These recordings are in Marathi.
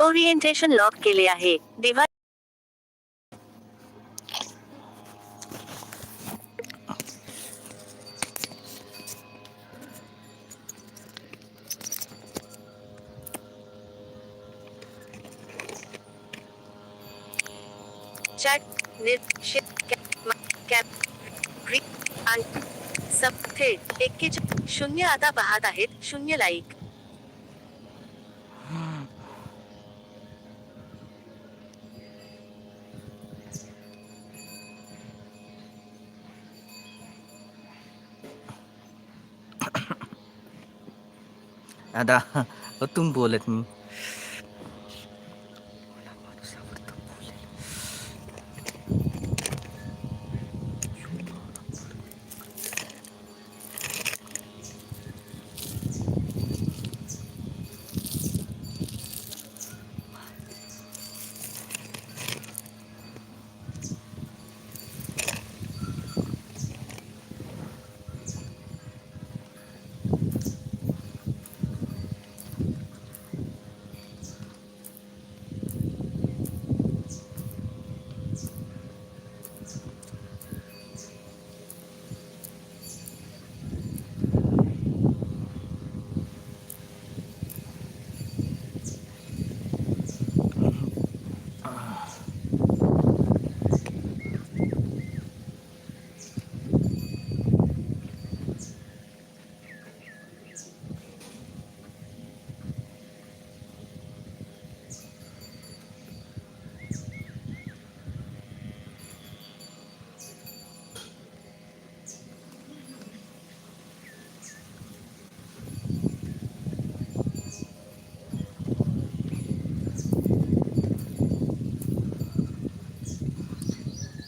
ओरिएंटेशन लॉक केले आहे. डिव्हाइस चॅट निर्देशित कॅप ग्रीक आणि सब थेट एक्केचाळीस शून्य आता पाहत आहेत शून्य लाईक आता तुम बोलत मी.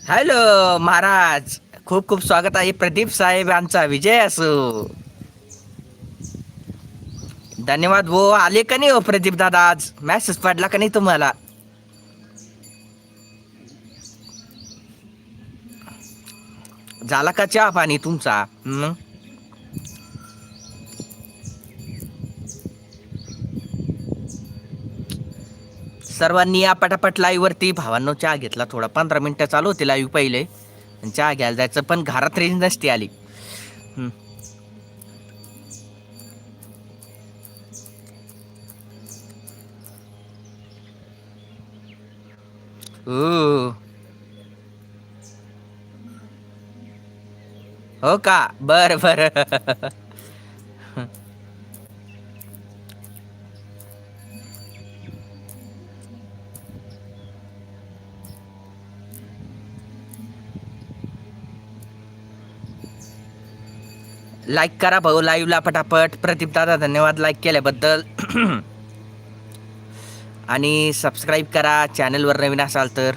हॅलो महाराज. खूप खूप स्वागत आहे प्रदीप साहेब यांचा विजय असो. धन्यवाद भो. आले का नाही हो प्रदीप दादा आज? मॅसेज पडला का नाही तुम्हाला? झाला का चहा पाणी तुमचा? सर्वांनी या पटापट लाईव्हवरती भावांनो चहा घेतला थोडा. पंधरा मिनिटं चालू होती लाईव्ह पहिले. चहा घ्यायला जायचं पण घरात रेंज नसती आली. हो का? बर बर. लाईक करा भाऊ. लाईव्हला पटापट. प्रदीप दादा धन्यवाद. लाईक केल्याबद्दल. आणि सबस्क्राईब करा. चॅनलवर नवीन असाल तर.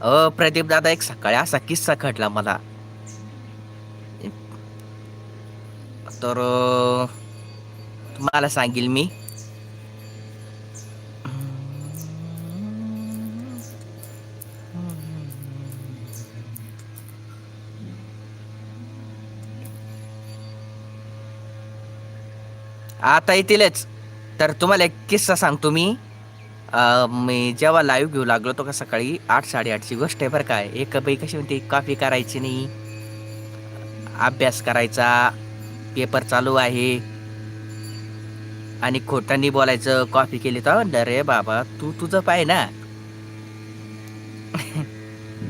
अ प्रदीप दादा एक सकाळी असा किस्सा घडला मला. तर तुम्हाला सांगेल मी. आता येतीलच. तर तुम्हाला एक किस्सा सांगतो मी. मी जेव्हा लाईव्ह घेऊ लागलो तो का सकाळी आठ साडेआठची गोष्ट आहे बरं काय एक बाई कशी म्हणते कॉफी करायची नाही. अभ्यास करायचा. पेपर चालू आहे. आणि खोटांनी बोलायचं कॉफी केली तर? म्हणलं, रे बाबा तू तुझं पाय ना.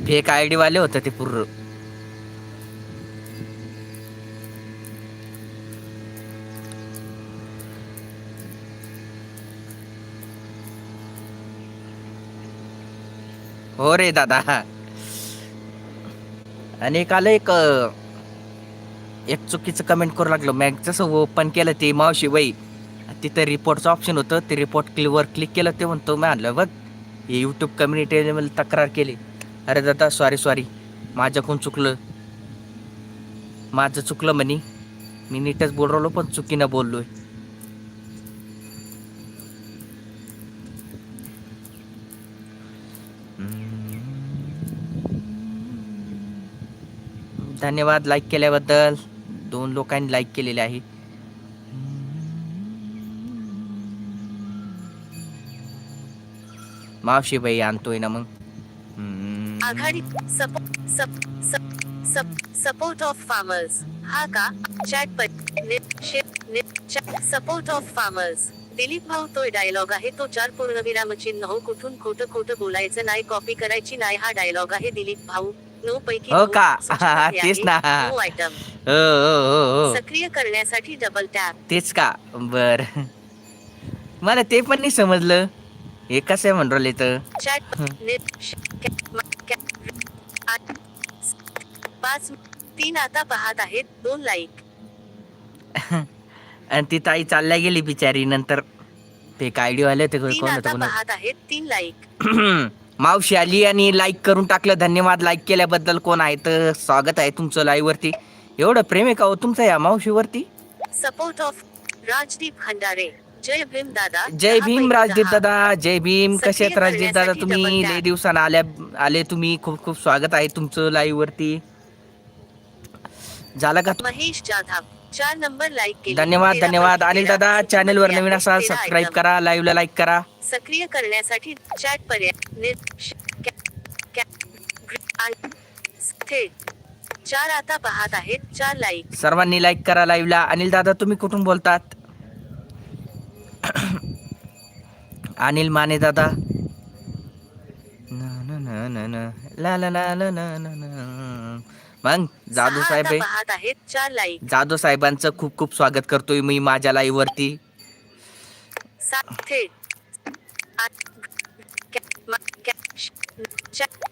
फेक आय डी वाले होतं ते पूर्ण. हो रे दादा. आणि काल एक एक चुकीचं कमेंट करू लागलो. मॅग जसं ओपन केलं ते मावशी बाई तिथं रिपोर्टचं ऑप्शन होतं. ते रिपोर्ट क्लिकवर क्लिक केलं ते म्हणतो मी आणलं बघ. हे यूट्यूब कम्युनिटीने मला तक्रार केली. अरे दादा सॉरी सॉरी माझ्याकडून चुकलं? माझं चुकलं म्हणे. मी नीटच बोल राहिलो पण चुकीनं बोललो आहे धन्यवाद लाईक केल्याबद्दल. दोन लोकांनी लाईक केलेले आहे. मावशी बाई आणतोय ना मग. आघाडी सप सप सप सपोर्ट ऑफ फार्मर्स हा का? चॅट पर नेट शे net support of farmers Dilip भाऊ तो डायलॉग आहे. तो चार पूर्णविराम चिन्ह हो कुठून खोटं खोटं बोलायचं नाही कॉपी करायची नाही हा डायलॉग आहे दिलीप भाऊ. नो पैकी हो नऊ का? तेच. ना. आयटम. हो हो हो हो. सक्रिय करण्यासाठी डबल टॅप तेच का? बर. मला ते पण नाही समजलं. हे कसं आहे म्हणून राहिले तर चॅट पाच तीन आता पाहत आहेत दोन लाईक आणि ती ताई चालल्या गेली बिचारी नंतर. ते कायडी आले ते तीन कोण आता होतं पाहत आहेत तीन लाईक मावशी आली आणि लाईक करून टाकलं. धन्यवाद. लाईक केल्याबद्दल कोण आहे तर स्वागत आहे तुमचं लाईव्ह वरती. एवढं प्रेम आहे का हो तुमचं या मावशीवरती सपोर्ट ऑफ राजदीप खंडारे. जय भीम दादा. जय भीम राजदीप. दादा. जय भीम. कसे आहेत राजदीप दादा? तुम्ही लय tap. दिवसानं आल्या आले तुम्ही. खूप खूप स्वागत आहे तुमचं लाईव्ह वरती. झालं का? महेश जाधव. चार नंबर लाईक धन्यवाद धन्यवाद. अनिल. दादा चॅनल वर सूचीमध्ये नवीन तेरा सबस्क्राईब. करा. लाईव्हला लाईक करा. सक्रिय करण्यासाठी चॅट पर्याय चार आता पाहत आहेत चार लाईक. सर्वांनी लाईक करा लाईव्हला अनिल दादा तुम्ही कुठून बोलतात? अनिल माने दादा. न- न- न- न- न. ला ला ला ला ला ला ला. मग जादू सहा साहेब आहे. पाहत आहेत चार लाईक. जाधव साहेबांचं खूप खूप स्वागत करतोय मी माझ्या लाईव्ह वरती.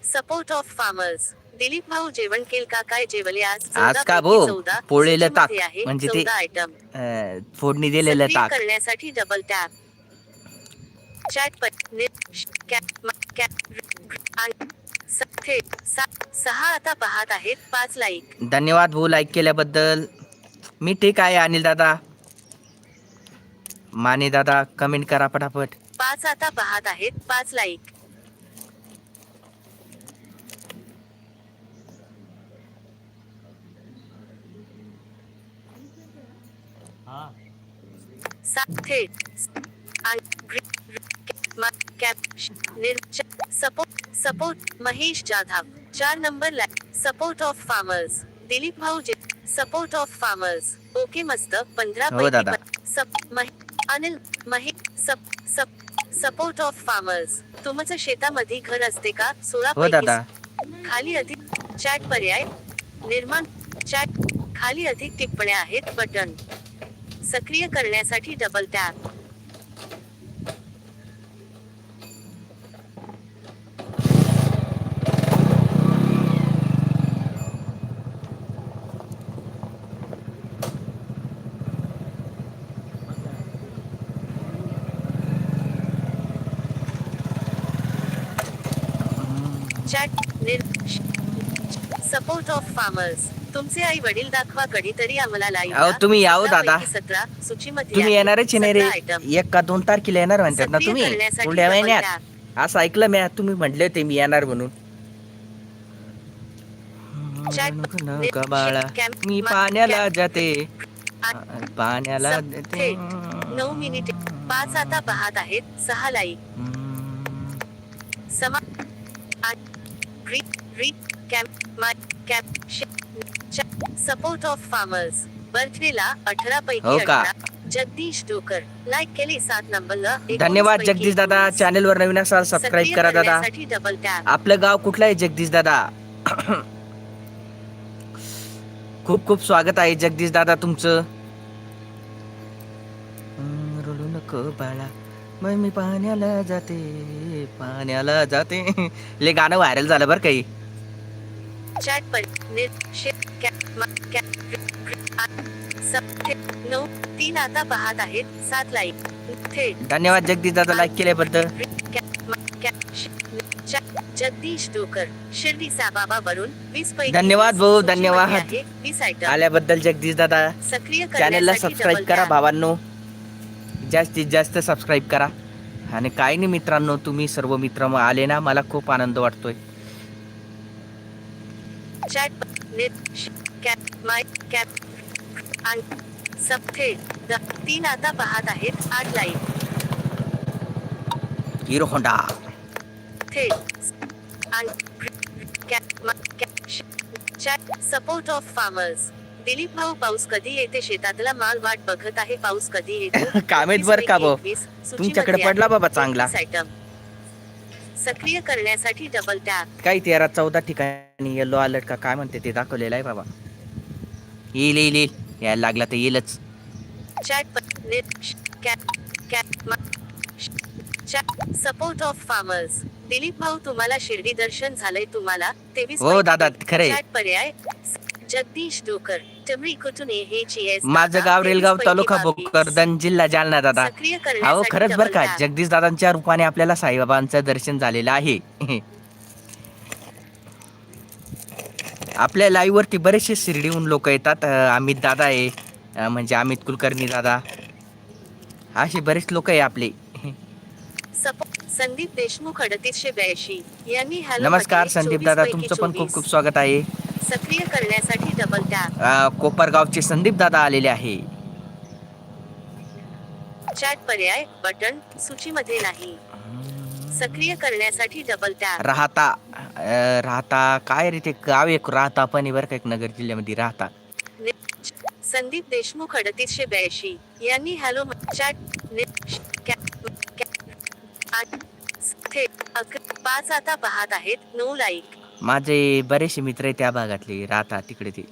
सपोर्ट ऑफ फार्मर्स दिलीप भाऊ जेवण केल का काय जेवले आज. आज का भाऊ? पोळलेलं ताक. म्हणजे ते- आयटम फोडणी दिलेलं ताक. करण्यासाठी डबल टॅप चॅट सहा आता पाहत आहेत पाच लाईक धन्यवाद भाऊ लाईक केल्याबद्दल. मी ठीक आहे अनिल दादा. माने दादा कमेंट करा पटापट. पाच आता पाहत आहेत पाच like support support Mahesh Jadhav. चार number like support of farmers. Dilip भाऊ सपोर्ट ऑफ़ फार्मर्स. ओके मस्त पंधरा हो अनिल महे सप सप सपोर्ट ऑफ फार्मर्स तुमचं शेतामध्ये घर असते का? सोळा हो दादा. खाली अधिक चॅट पर्याय. निर्माण चॅट खाली अधिक टिप्पण्या आहेत. बटन. सक्रिय करण्यासाठी double tap chat support of farmers तुमचे आई वडील दाखवा कधीतरी आम्हाला लाईव्ह अहो, तुम्ही या हो दादा. सतरा सूचीमध्ये तुम्ही आहे. येणारच नाही रे सतरा item. एक का दोन तारखेला येणार म्हणतात ना सक्रिय तुम्ही करण्यासाठी पुढल्या double महिन्यात tap. असं ऐकलं मी तुम्ही म्हटले होते मी येणार म्हणून नका बाळा मी पाण्याला जाते पाण्याला जाते थेट. नऊ मिनिटे पाच आता पाहत आहेत सहा लाईक समा सपोर्ट ऑफ फार्मर्स बर्थडेला अठरा पैकी हो का? जगदीश डोकर लाईक केले सात नंबरला धन्यवाद जगदीश दादा. चॅनल वर नवीन असाल सबस्क्राईब करा दादा. डबल टॅप आपलं गाव कुठलं आहे जगदीश दादा? खूप खूप स्वागत आहे जगदीश दादा तुमचं. रडू नको बाळा. मग मी पाण्याला जाते पाण्याला जाते. ले गाणं व्हायरल झालं बरं काही. चॅट नऊ तीन आता पाहत आहेत सात लाईक थेट धन्यवाद जगदीश दादा लाईक केल्याबद्दल जगदीश डोकर शिर्डी साबाबा वरून वीस धन्यवाद भाऊ, धन्यवाद. आहे, वीस आयटम आल्याबद्दल जगदीश दादा सक्रिय चॅनलला सबस्क्राईब करा. भावांनो जास्तीत जास्त सबस्क्राईब करा आणि काय नाही मित्रांनो तुम्ही सर्व मित्र आले ना मला खूप आनंद वाटतोय chat net cap my cap आणि सब थेट तीन आता पाहत आहेत आठ लाईक हिरो होंडा थेट सपोर्ट ऑफ फार्मर्स दिलीप भाऊ पाऊस कधी येते शेतातला माल वाट बघत आहे पाऊस कधी येतो काय माहीत बरं का भाऊ? 31 सूचीमध्ये तुमच्याकडे. पडला बाबा चांगला 31 आयटम. सक्रिय करण्यासाठी डबल टॅप काही तेरा चौदा ठिकाणी येलो अलर्ट का काय म्हणते ते दाखवलेलं आहे बाबा. येईल येईल येईल. यायला लागला तर येईलच. Chat support of farmers Dilip भाऊ तुम्हाला शिर्डी दर्शन झालंय तुम्हाला तेवीस हो दादा खरंय चॅट पर्याय. जगदीश डोकर. माझं गाव रेलगाव 23 तालुका. भोकरदन जिल्हा जालना दादा अहो खरंच बरं का. जगदीश दादांच्या रूपाने आपल्याला साईबाबांचं दर्शन झालेलं आहे आपल्या लाईव्ह वरती बरेचसे शिर्डीहून लोक येतात अमित दादा आहे म्हणजे अमित कुलकर्णी दादा असे बरेच लोक आहे आपले संदीप देशमुख अडतीसशे ब्याऐंशी यांनी नमस्कार संदीप 24 दादा तुमचं पण खूप 24. खूप स्वागत आहे सक्रिय करण्यासाठी डबल टॅप अं, कोपरगावचे संदीप दादा आलेले आहे. चॅट पर्याय बटन सूचीमध्ये नाही. सक्रिय करण्यासाठी डबल टॅप राहता अं, राहता काय रे ते गाव एक राहता पण आहे बरं का एक नगर जिल्ह्यामध्ये राहता. संदीप देशमुख अडतीसशे ब्याऐंशी. यांनी हॅलो म- चॅट नि- श- कॅ- कॅ- आठ- थेट अक- पाच आता पाहत आहेत. नऊ लाईक माझे बरेचसे मित्र आहे त्या भागातले राहता तिकडे ते.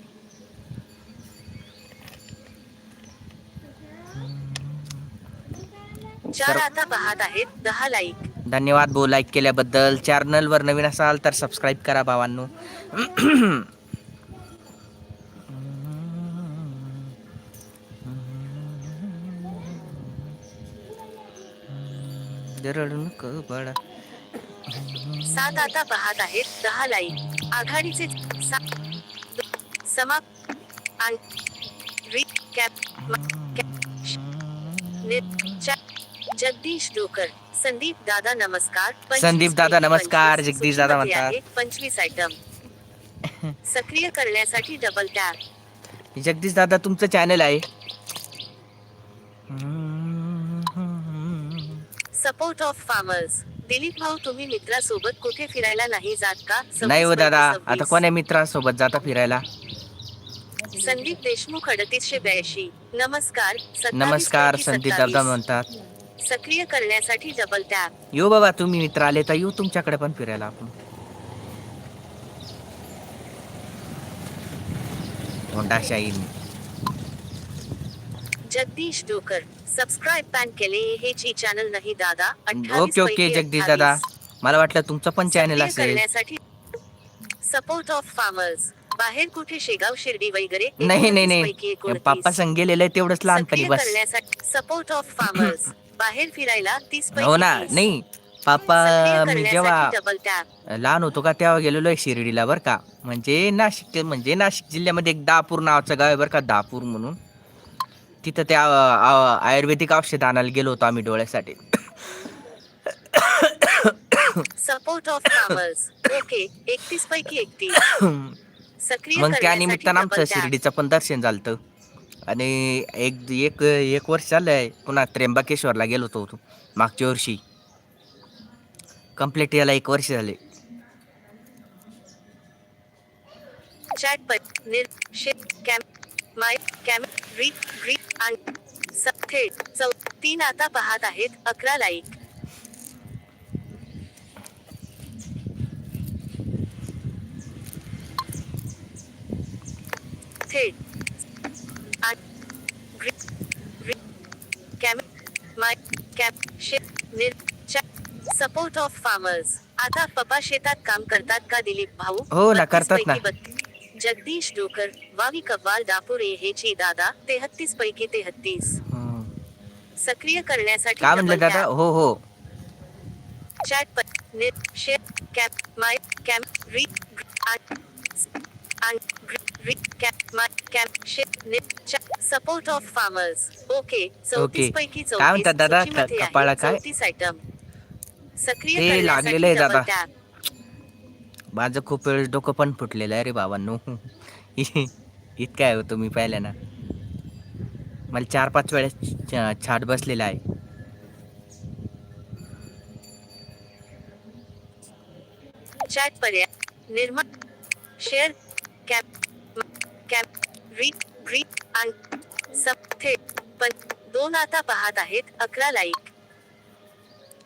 चार आता पाहत आहेत दहा लाईक धन्यवाद भाऊ लाईक केल्याबद्दल. चॅनलवर नवीन असाल तर सबस्क्राईब करा भावांनो. रडू नको बडा सात आता पाहत आहेत दहा लाईक आघाडीचे सा- द- समाप आणि री कॅप म- कॅप- श- नि- चा- जगदीश डोकर संदीप दादा नमस्कार. संदीप दादा नमस्कार, जगदीश दादा म्हणतात. पंचवीस आयटम सक्रिय करण्यासाठी डबल टॅप जगदीश दादा तुमचं चॅनल आहे. सपोर्ट ऑफ फार्मर्स दिलीप भाऊ तुम्ही मित्रासोबत कुठे फिरायला नाही जात का? नाही हो दादा आता. कोण्या मित्रासोबत जाता फिरायला? संदीप देशमुख अडतीसशे ब्याऐंशी. नमस्कार नमस्कार संदीप. दादा म्हणतात. सक्रिय करण्यासाठी डबल टॅप येऊ बाबा तुम्ही मित्र आले तर येऊ तुमच्याकडे पण फिरायला आपण. Honda shine Jagdish Dokar. Subscribe pan केले हे ची चॅनल नाही दादा. 28 ओके ओके जगदीश 28. दादा. मला वाटलं तुमचं पण चॅनल असेल. सपोर्ट ऑफ फार्मर्स बाहेर कुठे शेगाव शिर्डी वगैरे नाही नाही 29 नाही. पैकी 29. पाप्पा संग गेलेलं तेवढंच लहानपणी बस. सपोर्ट ऑफ फार्मर्स बाहेर फिरायला तीस हो ना 30. नाही. पापा मी जेव्हा लहान होतो का तेव्हा गेलेलो आहे शिर्डीला बरं का. म्हणजे नाशिक म्हणजे नाशिक जिल्ह्यामध्ये एक दापूर नावाचं गाव आहे बरं का दापूर म्हणून. तिथं त्या आयुर्वेदिक औषध आणायला गेलो होतो आम्ही डोळ्यासाठी. सपोर्ट ऑफ ओके एकतीस पैकी एकतीस. सक्रिय मग त्या निमित्तानं आमचं. शिर्डीचं पण दर्शन झालं आणि एक एक एक वर्ष झालंय पुन्हा त्र्यंबकेश्वरला गेलो होतो मागच्या वर्षी. कंप्लीट याला एक वर्ष झाले. चॅट माय कॅम री री आणि थेट चौ तीन आता पाहत आहेत अकरा लाईक थेट कॅम माय कॅम शे निर चॅट सपोर्ट ऑफ फार्मर्स आता पप्पा शेतात काम करतात का दिलीप भाऊ? हो ना, 32 करतात ना. जगदीश डोकर वावी कव्वाल दापूर हेची दादा तेहत्तीस पैकी तेहत्तीस. सक्रिय करण्यासाठी काय म्हणलं दादा. हो हो chat net cap my cam re support of farmers okay चौतीस पैकी काय म्हणतात दादा? कपाळा काय? चौतीस आयटम सक्रिय लागलेलं आहे दादा. माझं खूप वेळेस डोकं पण फुटलेलं आहे रे बाबांनो. इतकं आहे होतो तुम्ही पाहिलं ना मला चार पाच वेळेस छाट बसलेला आहे. चॅट पर्याय Nirma share cap cap read read आणि सब थेट पण दोन आता पाहत आहेत अकरा लाईक.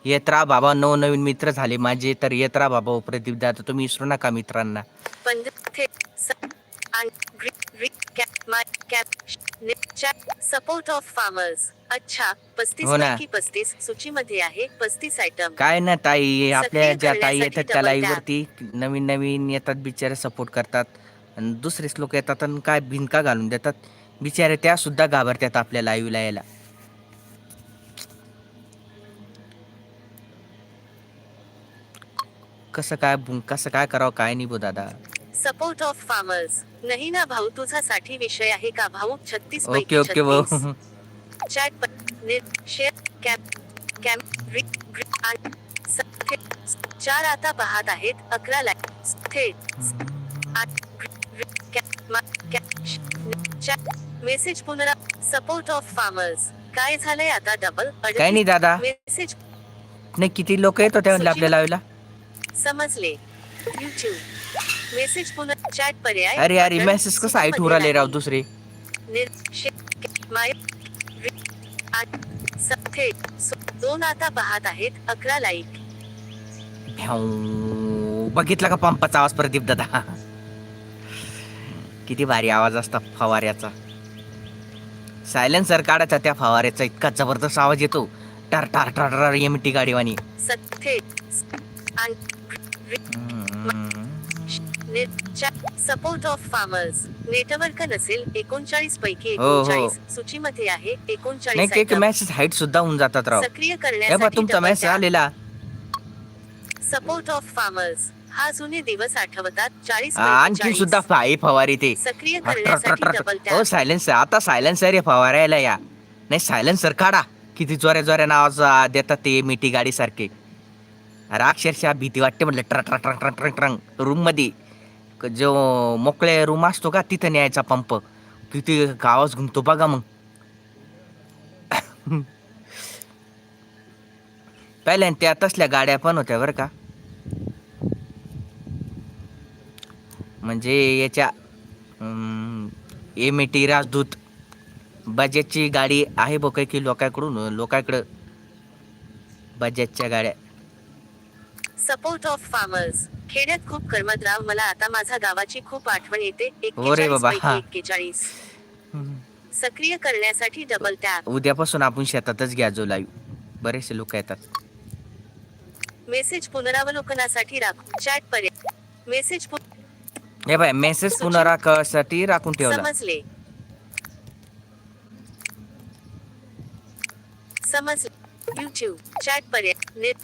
येत राहा बाबा नवनवीन मित्र झाले माझे तर येत राहा बाबा ओ प्रदीप दादा तुम्ही विसरू नका मित्रांना. सपोर्ट ऑफ फार्मर्स अच्छा पस्तीस हो. पैकी पस्तीस सूचीमध्ये आहे पस्तीस आयटम काय ना ताई आपल्या ज्या ताई येतात त्या double लाईव्ह वरती नवीन नवीन येतात बिचारे सपोर्ट करतात. आणि दुसरेच लोक येतात आणि काय भिंका घालून देतात. बिचारे त्या सुद्धा घाबरतात आपल्या लाईव्हला यायला. कसं काय बुं- कसं काय करावं काय नाही बो दादा. सपोर्ट ऑफ फार्मर्स नाही ना भाऊ तुझा साठी विषय आहे का भाऊ? छत्तीस ओके ओके भाऊ. चॅट प- शेअर कॅप कॅम री- ग्री- आणि स- थेट चार आता पाहत आहेत अकरा लाईक थेट कॅप मा- कॅप श- नि- चॅट मेसेज पुनरा सपोर्ट ऑफ फार्मर्स काय झालंय आता डबल काय नाही दादा. मेसेज नाही किती लोक येत होते म्हणले आपल्या लाईव्हला समजले. युट्यूब मेसेज पुन्हा चॅट पर्याय अरे अरे मेसेज कसं आहे सूचीमध्ये ठुराले राव. दुसरे? माय रि- आणि स- थेट सु- दोन आता पाहत आहेत अकरा लाईक. बघितला का पंपाचा आवाज प्रदीप दादा? किती भारी आवाज असता फवाऱ्याचा. सायलेन्सर काढायचा त्या फवाऱ्याचा इतका जबरदस्त आवाज येतो. टार टार टार टार एमटी गाडीवानी. स- सपोर्ट ऑफ फार्मर्स नेटवर्क नसेल एकोणचाळीस पैकी हो, हो. एकोणचाळीस. सूचीमध्ये आहे एकोणचाळीस item. मेसेज हाईट सुद्धा होऊन जातात राव. सक्रिय करण्यासाठी तुमचा tap. आलेला. सपोर्ट ऑफ फार्मर्स हा जुने दिवस आठवतात. चाळीस आणखी सुद्धा फाई फवारी ते. सक्रिय करण्यासाठी हो टॅप सायलेन्सर आता सायलेन्सर आहे फवारायला या. नाही सायलेन्सर काढा. किती जोऱ्या जोऱ्या आवाज आ, देतात ते मिठी गाडी सारखे अक्षरशः भीती वाटते म्हटलं ट्र ट्र ट्र ट्र ट्र ट्रंग रूममध्ये जो मोकळ्या रूम असतो का तिथं न्यायचा पंप किती आवाज घुमतो बघा मग. पहिल्या त्या तसल्या गाड्या पण होत्या बरं का. म्हणजे याच्या एम ए टी राजदूत बजाजची गाडी आहे बघ की लोकांकडून लोकांकडं बजाजच्या गाड्या. सपोर्ट ऑफ फार्मर्स खेड्यात खूप करमत राव मला आता माझ्या गावाची खूप आठवण येते. एक्केचाळीस सक्रिय करण्यासाठी डबल टॅप उद्यापासून आपण शेतातच घ्या जो लाईव्ह बरेचसे लोक येतात. मेसेज पुनरावलोकनासाठी राख चॅट पर्याय मेसेज पु- हे बाय मेसेज पुनरासाठी राखून ठेवला. समजले. समजले. युट्यूब चॅट पर्याय नेट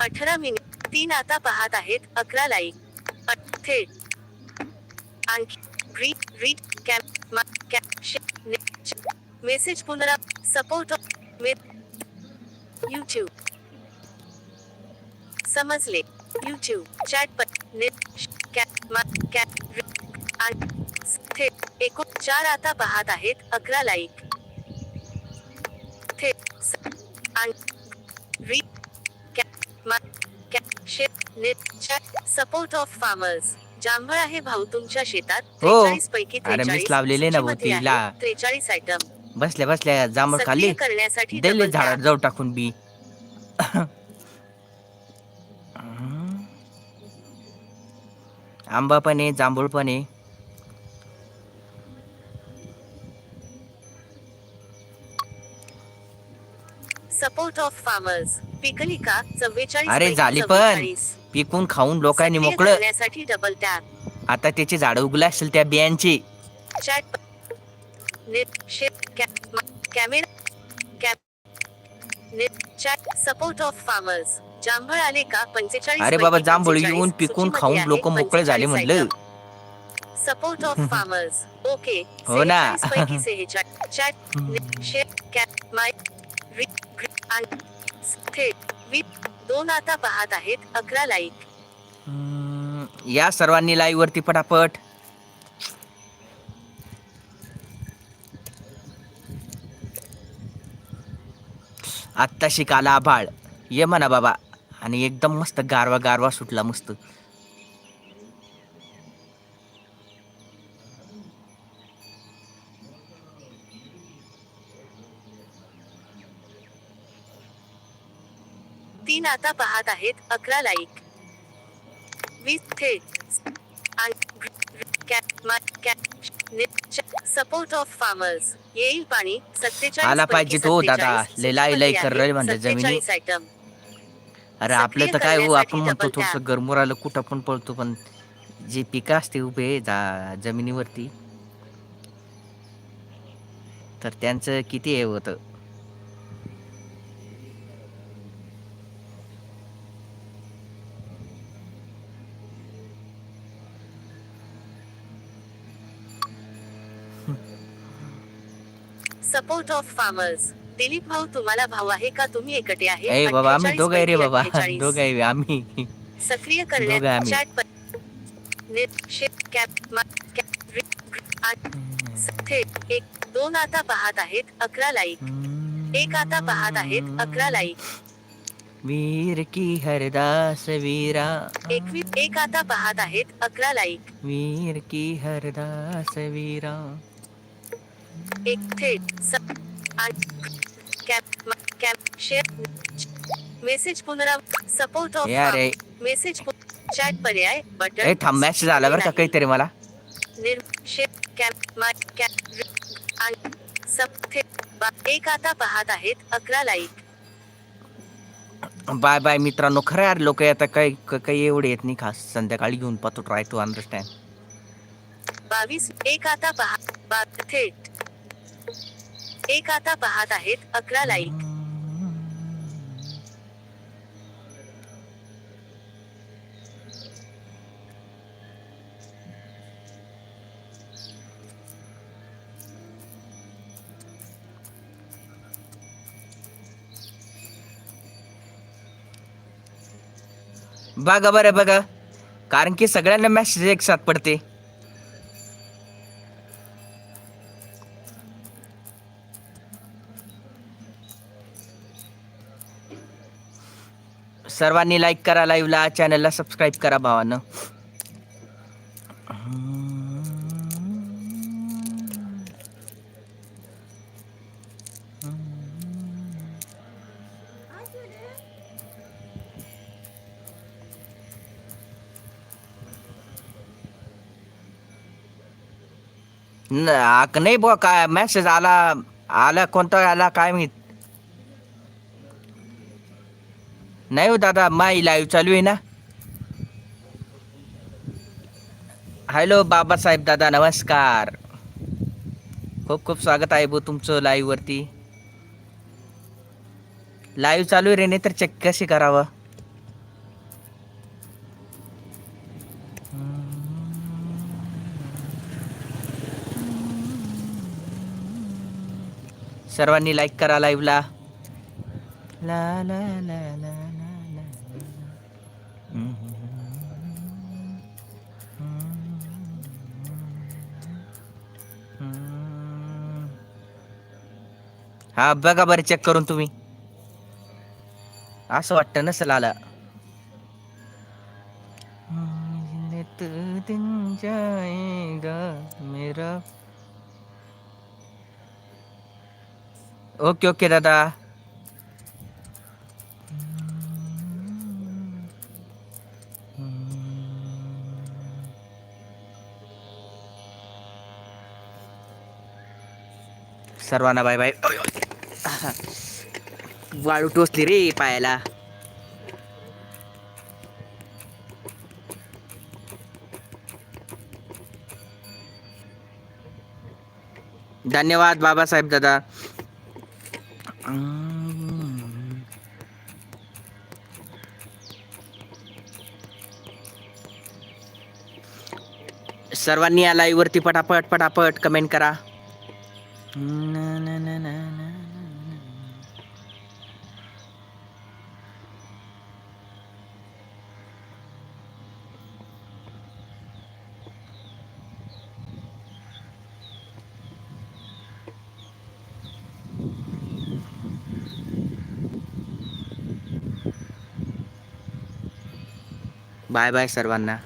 अठरा मिनिट. तीन आता पाहत आहेत. अकरा लाईक थेट आणखी रीड रीड कॅप कॅप ने- मेसेज पुनरा सपोर्ट मे युट्यूब समजले. यूट्यूब चॅट पर नेट कॅप कॅप री- आणि थेट एकूण चार आता पाहत आहेत. अकरा लाईक थेट स- आणि सपोर्ट ऑफ फार्मर्स जांभळ आहे भाऊ तुमच्या शेतात. हो. त्रेचाळीस पैकी त्रेचाळीस लावलेले ना तिला. त्रेचाळीस आयटम बसल्या बसल्या जांभळ खाल्ली. करण्यासाठी दिले झाडात. जाऊ टाकून बी. आंबा पण आहे जांभूळ पण आहे. सपोर्ट ऑफ फार्मर्स पिकली का? चव्वेचाळीस अरे झाली पण. 44. पिकून खाऊन लोकांनी मोकळं. करण्यासाठी डबल टॅप आता त्याचे झाड उगले असेल त्या बियांचे. Chat net shape camera net chat support of farmers जांभळ आले का? पंचेचाळीस अरे बाबा जांभूळ येऊन पिकून खाऊन लोक मोकळे झाले म्हणलं. सपोर्ट ऑफ फार्मर्स ओके हो ना. 46 पैकी सेहेचाळीस. Chat net shape cap my री थेट वि दोन आता पाहत आहेत अकरा लाईक या सर्वांनी लाईव्ह वरती पटापट. आत्ता शिकाला आभाळ. ये म्हणा बाबा. आणि एकदम मस्त गारवा गारवा सुटला मस्त. तीन आता पाहत आहेत अकरा लाईक वीस थेट सपोर्ट ऑफ फार्मर्स येईल पाणी सत्तेचाळीस आला पाहिजे तो दादा. लय लाई लाई कर रे म्हणजे जमिनी. सत्तेचाळीस आयटम अरे आपलं तर काय हो आपण म्हणतो थोडस गरमूर आलं कुठं पण पळतो पण जे पिकं असते उभे जा जमिनीवरती तर त्यांचं किती हे होतं सपोर्ट ऑफ़ फार्मर्स दिलीप भाऊ तुम्हाला भाऊ आहे का? तुम्ही एकटे आहे? बाबा आम्ही 48 आहे रे बाबा. 48. दोघं आहे आम्ही. सक्रिय दोघं करण्यात चॅट एक दोन आता पाहत आहेत अकरा लाईक. एक आता पाहत आहेत अकरा लाईक. वीर की हरदास वीरा. एक आता पाहत आहेत अकरा लाईक. वीर की हरदास वीरा. एक थेट कॅप कॅप शेअर मेसेज पुनराव सपोर्ट ऑफ ए मेसेज चॅट पर्याय बटन ए, थांब मॅसेज आला बरं का. काहीतरी मला? निर शेप कॅप मा कॅप सब थेट एक आता पाहत आहेत अकरा लाईक. बाय बाय मित्रांनो खरं यार लोक आता काही काही एवढे येत नाही खास. संध्याकाळी घेऊन पाहतो ट्राय टू अंडरस्टँड बावीस एक आता पहा बा थेट एक आता पाहत आहेत अकरा लाईक बघा बरं बघा. कारण की सगळ्यांना मॅसेज एक साथ पडते. सर्वांनी लाईक करा लाईव्हला चॅनलला सबस्क्राईब करा भावानं. नाही बुवा काय मेसेज आला आला कोणता आला काय माहीत. नाही हो दादा माई लाईव्ह चालू आहे ना? हॅलो बाबासाहेब दादा नमस्कार. खूप खूप स्वागत आहे भाऊ तुमचं लाईव्हवरती लाईव्ह चालू आहे रे नाही तर चेक कशी करावं? सर्वांनी लाईक करा लाईव्हला ला. ला ला ला हा बघा बरं चेक करून तुम्ही. असं वाटतं नसेल आला तू दिन जाएगा मेरा. ओके ओके दादा. सर्वांना बाय बाय. वाळू टोचली रे पायाला. धन्यवाद बाबासाहेब दादा. सर्वांनी या लाईव्हवरती पटापट पटापट कमेंट करा. बाय बाय सर्वांना.